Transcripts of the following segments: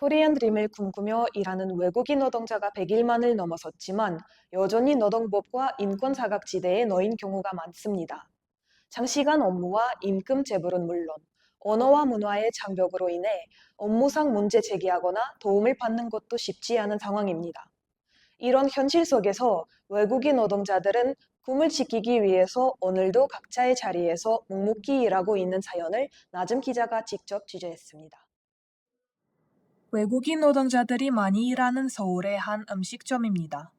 코리안 드림을 꿈꾸며 일하는 외국인 노동자가 100일만을 넘어섰지만 여전히 노동법과 인권 사각지대에 놓인 경우가 많습니다. 장시간 업무와 임금 체불은 물론 언어와 문화의 장벽으로 인해 업무상 문제 제기하거나 도움을 받는 것도 쉽지 않은 상황입니다. 이런 현실 속에서 외국인 노동자들은 꿈을 지키기 위해서 오늘도 각자의 자리에서 묵묵히 일하고 있는 사연을 나즘 기자가 직접 취재했습니다. 외국인 노동자들이 많이 일하는 서울의 한 음식점입니다.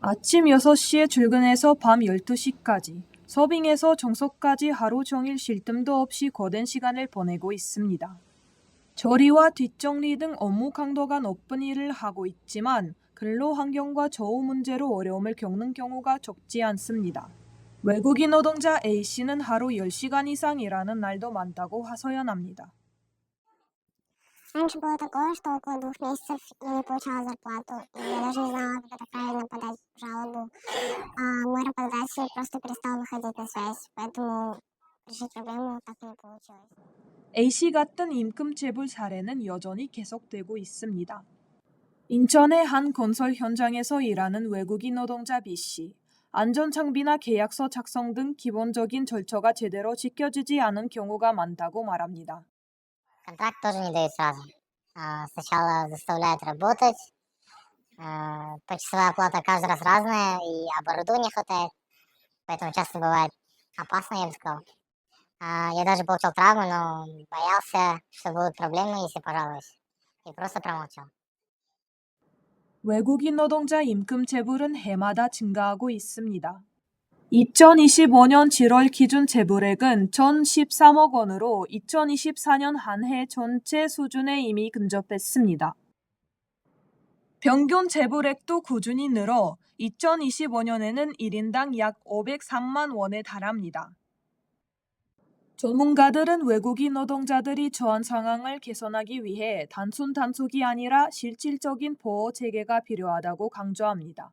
아침 6시에 출근해서 밤 12시까지, 서빙에서 정석까지 하루 종일 쉴 틈도 없이 거된 시간을 보내고 있습니다. 처리와 뒷정리 등 업무 강도가 높은 일을 하고 있지만 근로 환경과 저우 문제로 어려움을 겪는 경우가 적지 않습니다. 외국인 노동자 A씨는 하루 10시간 이상 일하는 날도 많다고 하소연합니다. Раньше было такое, что около двух месяцев я не получала зарплату. И я даже не знала, как это правильно подать жалобу. А мой работодатель просто перестал выходить на связь, поэтому решить проблему так и не получилось. A씨 같은 임금 체불 사례는 여전히 계속되고 있습니다. 인천의 한 건설 현장에서 일하는 외국인 노동자 B씨. 안전장비나 계약서 작성 등 기본적인 절차가 제대로 지켜지지 않은 경우가 많다고 말합니다. Контракт тоже не дают сразу. А, Сначала заставляют работать, а, почасовая оплата каждый раз разная, и оборудования не хватает, поэтому часто бывает опасно, я бы сказал. А, Я даже получил травму, но боялся, что будут проблемы, если пожалуюсь, и просто промолчал. 외국인 노동자 임금 체불은 해마다 증가하고 있습니다. 2025년 7월 기준 체불액은 전 13억 원으로 2024년 한 해 전체 수준에 이미 근접했습니다. 평균 체불액도 꾸준히 늘어 2025년에는 1인당 약 503만 원에 달합니다. 전문가들은 외국인 노동자들이 처한 상황을 개선하기 위해 단순 단속이 아니라 실질적인 보호 체계가 필요하다고 강조합니다.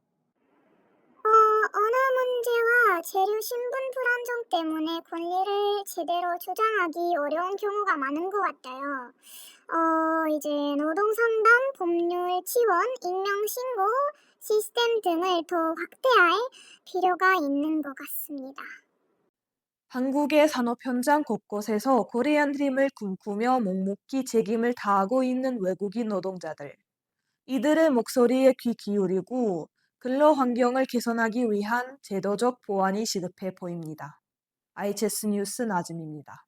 어, 언어 문제와 재료 신분 불안정 때문에 권리를 제대로 주장하기 어려운 경우가 많은 것 같아요. 어, 이제 노동 상담, 법률 지원, 익명 신고 시스템 등을 더 확대할 필요가 있는 것 같습니다. 한국의 산업 현장 곳곳에서 코리안 드림을 꿈꾸며 묵묵히 책임을 다하고 있는 외국인 노동자들. 이들의 목소리에 귀 기울이고 근로 환경을 개선하기 위한 제도적 보완이 시급해 보입니다. IHS 뉴스 나즘입니다.